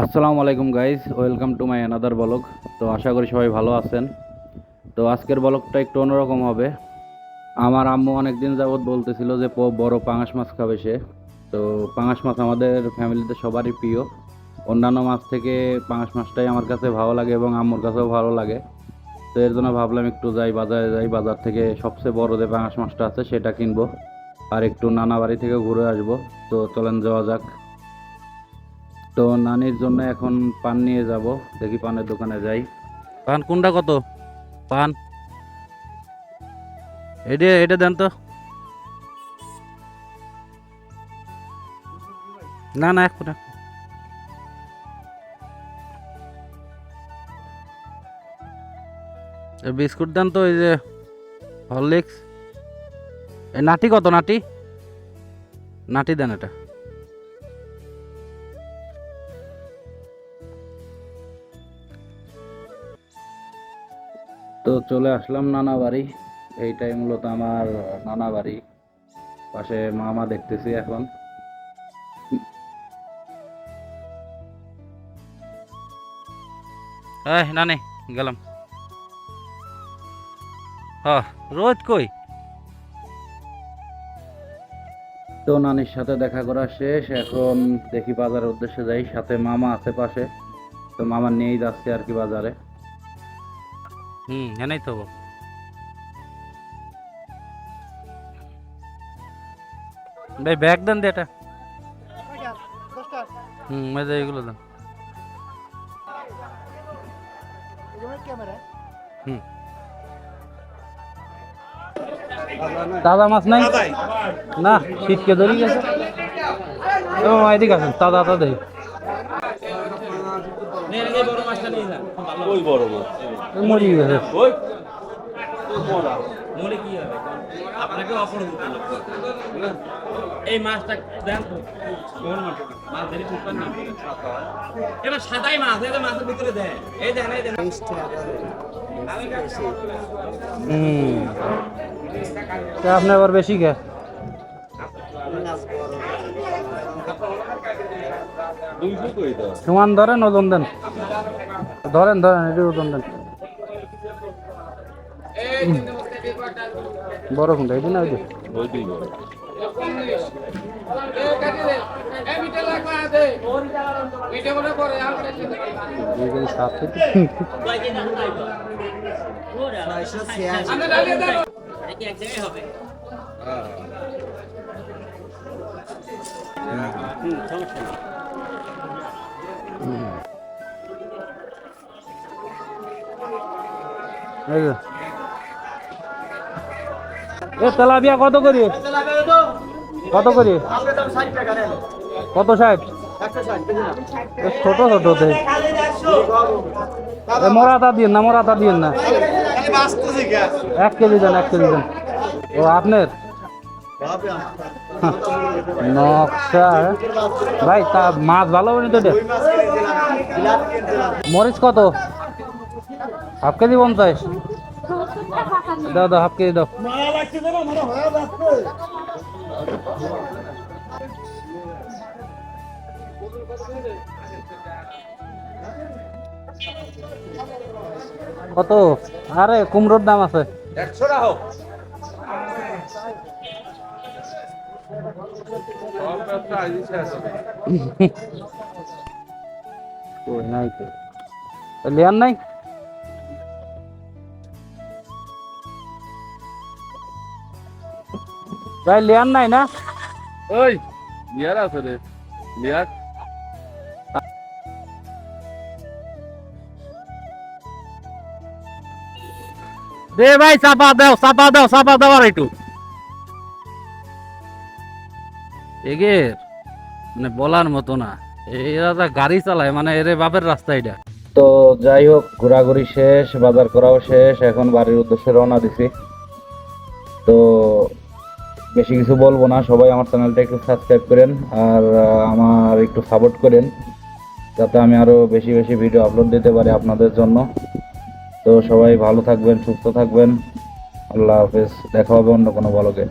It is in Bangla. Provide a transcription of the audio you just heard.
আসসালামু আলাইকুম guys welcome to my another blog তো আশা করি সবাই ভালো আছেন। তো আজকের ব্লগটা একটু অন্যরকম হবে। আমার আম্মু অনেক দিন যাবৎ বলতেছিল যে বড় পাঙাশ মাছ খাবে সে। তো পাঙাশ মাছ আমাদের ফ্যামিলিতে সবারই প্রিয়। অন্যান্য মাছ থেকে পাঙাশ মাছটাই আমার কাছে ভালো লাগে এবং আম্মুর কাছেও ভালো লাগে। তো এর জন্য ভাবলাম একটু যাই বাজারে যাই, বাজার থেকে সবচেয়ে বড় যে পাঙাশ মাছটা আছে, সেটা কিনবো। আর একটু নানা বাড়ি থেকে ঘুরে আসব। তো চলেন যাওয়া যাক। তো নানির জন্য এখন পান নিয়ে যাব। দেখি পানের দোকানে যাই। পান কোনটা কত? পান। এটা এটা দেন তো। না না, এক ফোটা। বিস্কুট দেন তো, এই যে হরলিক্স। নাটি কত, নাটি? নাটি দেন এটা। চলে আসলাম নানা বাড়ি। এইটাই মূলত আমার নানা বাড়ি। পাশে মামা দেখতেছি এখন। এই নানি গেলাম। রোজ কই? তো নানির সাথে দেখা করা শেষ। এখন দেখি বাজারের উদ্দেশ্যে যাই। সাথে মামা আছে পাশে। তো মামা নিয়েই যাচ্ছে আর কি বাজারে। এনেই তো। ভাই ব্যাগ দেন এটা। হুম মেজে এগুলো দেন। দাদা মাছ নাই? না, শীতকে ধরি গেছে। ও, এদিকে আসেন দাদা দাদা ওই বড় মাছ। মরি আপনাকে অফার এই মাছটা দেন তো। মাছ মাছ ধরে ফুটবেন না এবার সাদাই মাছ এটা মাছের ভিতরে দেয় এই দেন এই দেন। হুম। আপনি আবার বেশি দাও? সমান ধরেন ওজন দেন। ধরেন ধরেন এটি ওজন দেন। বড় কোনটা এটি না ওই এই। এ তেলাপিয়া কত করি? কত করি? কত ষাট? ছোট ছোট মোরাতা দিন না মোরাতা দিন না। এক কেজি দেন, এক কেজি দেন। ও, আপনার? নকশা হ্যাঁ? ভাই, তা মাছ ভালো বলি তো মরিচ কত? হাফ কেজি পঞ্চাশ। দাও দাও হাফ কেজি দাও। কত? আরে কুমড়োর দাম আছে। একশো নাই তো। তো নাই? ভাই লিয়ান নাই না? ওই লিয়ার আছে রে লিয়ার। দে ভাই চাপা দাও চাপা দাও চাপা দাও আর একটু। এগের মানে বলার মতো না। এরা যা গাড়ি চালায় মানে এর বাপের রাস্তা এটা। তো যাই হোক ঘোরাঘুরি শেষ বাজার করাও শেষ এখন বাড়ির উদ্দেশ্যে রওনা দিছি। তো বেশি কিছু বলব না। সবাই আমার চ্যানেলটা একটু সাবস্ক্রাইব করেন আর আমার একটু সাপোর্ট করেন, যাতে আমি আরও বেশি বেশি ভিডিও আপলোড দিতে পারি আপনাদের জন্য। তো সবাই ভালো থাকবেন, সুস্থ থাকবেন। আল্লাহ হাফেজ। দেখা হবে অন্য কোনো বলকে